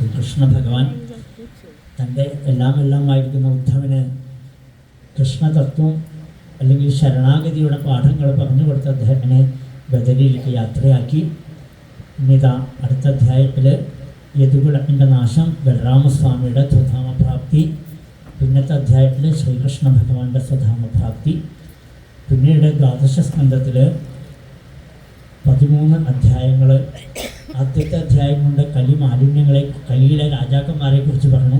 ശ്രീകൃഷ്ണ ഭഗവാൻ തന്റെ എല്ലാം എല്ലാമായിരിക്കുന്ന ഉദ്ധവന് കൃഷ്ണതത്വം അല്ലെങ്കിൽ ശരണാഗതിയുടെ പാഠങ്ങൾ പറഞ്ഞു കൊടുത്ത അദ്ദേഹത്തിനെ ബദലിയിലേക്ക് യാത്രയാക്കി. ഇനിതാ അടുത്ത അധ്യായത്തിൽ യദുകുളത്തിന്റെ നാശം ബലരാമസ്വാമിയുടെ സ്വധാമപ്രാപ്തി പിന്നത്തെ അധ്യായത്തിൽ ശ്രീകൃഷ്ണ ഭഗവാന്റെ സ്വധാമപ്രാപ്തി പിന്നീട് ദ്വാദശ സ്കന്ധത്തിൽ പതിമൂന്ന് അധ്യായങ്ങൾ ആദ്യത്തെ അധ്യായം കൊണ്ട് കലി മാലിന്യങ്ങളെ കലിയിലെ രാജാക്കന്മാരെ കുറിച്ച് പറഞ്ഞു.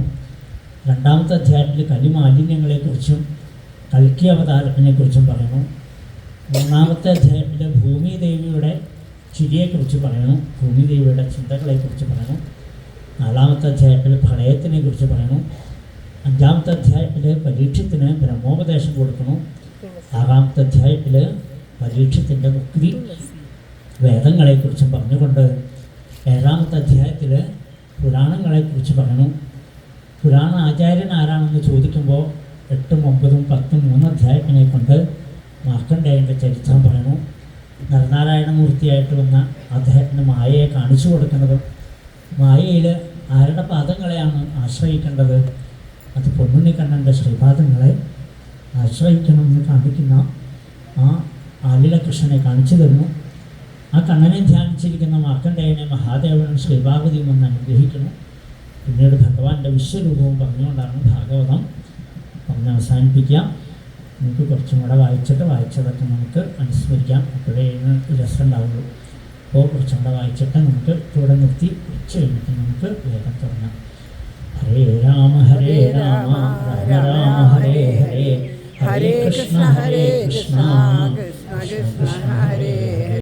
രണ്ടാമത്തെ അധ്യായത്തിൽ കലി മാലിന്യങ്ങളെക്കുറിച്ചും കൽക്കി അവതാരത്തിനെ കുറിച്ചും പറയുന്നു മൂന്നാമത്തെ അധ്യായത്തിൽ ഭൂമി ദേവിയുടെ ചിരിയെക്കുറിച്ച് പറയുന്നു ഭൂമി ദേവിയുടെ ചിന്തകളെക്കുറിച്ച് പറയുന്നു നാലാമത്തെ അധ്യായത്തിൽ പ്രളയത്തിനെ കുറിച്ച് പറയുന്നു അഞ്ചാമത്തെ അധ്യായത്തിൽ പരീക്ഷത്തിന് ബ്രഹ്മോപദേശം കൊടുക്കുന്നു. ആറാമത്തെ അധ്യായത്തിൽ പരീക്ഷത്തിന്റെ മുക്തി വേദങ്ങളെക്കുറിച്ചും പറഞ്ഞുകൊണ്ട് ഏഴാമത്തെ അധ്യായത്തിൽ പുരാണങ്ങളെക്കുറിച്ച് പറഞ്ഞു. പുരാണ ആചാര്യൻ ആരാണെന്ന് ചോദിക്കുമ്പോൾ എട്ടും ഒമ്പതും പത്തും മൂന്ന് അധ്യായത്തിനെ കൊണ്ട് മാർക്കണ്ഡേയന്റെ ചരിത്രം പറയുന്നു. നരനാരായണമൂർത്തിയായിട്ട് വന്ന അദ്ദേഹത്തിന് മായയെ കാണിച്ചു കൊടുക്കുന്നത് മായയിൽ ആരുടെ പാദങ്ങളെയാണ് ആശ്രയിക്കേണ്ടത്? അത് പൊന്നുണ്ണിക്കണ്ണന്റെ ശ്രീപാദങ്ങളെ ആശ്രയിക്കണമെന്ന് കാണിക്കുന്ന ആ ആലിലകൃഷ്ണനെ കാണിച്ചു തരുന്നു. ആ കണ്ണനെ ധ്യാനിച്ചിരിക്കുന്ന മാർക്കണ്ഡേയനെ മഹാദേവനും ശ്രീഭാഗതിയും ഒന്ന് അനുഗ്രഹിക്കുന്നു പിന്നീട് ഭഗവാന്റെ വിശ്വരൂപവും പറഞ്ഞുകൊണ്ടാണ് ഭാഗവതം പറഞ്ഞ് അവസാനിപ്പിക്കാം നമുക്ക് കുറച്ചും കൂടെ വായിച്ചിട്ട് വായിച്ചതൊക്കെ നമുക്ക് അനുസ്മരിക്കാം. അപ്പോഴേ രസമുണ്ടാവുള്ളൂ അപ്പോൾ കുറച്ചും കൂടെ വായിച്ചിട്ട് നമുക്ക് ഇവിടെ നിർത്തി ഉച്ച കഴിഞ്ഞിട്ട് നമുക്ക് വേഗം തുടങ്ങാം. ഹരേ രാമ ഹരേ രാമ രാമ രാമ ഹരേ ഹരേ ഹരേ കൃഷ്ണ ഹരേ കൃഷ്ണ. കൃഷ്ണ കൃഷ്ണ ഹരേ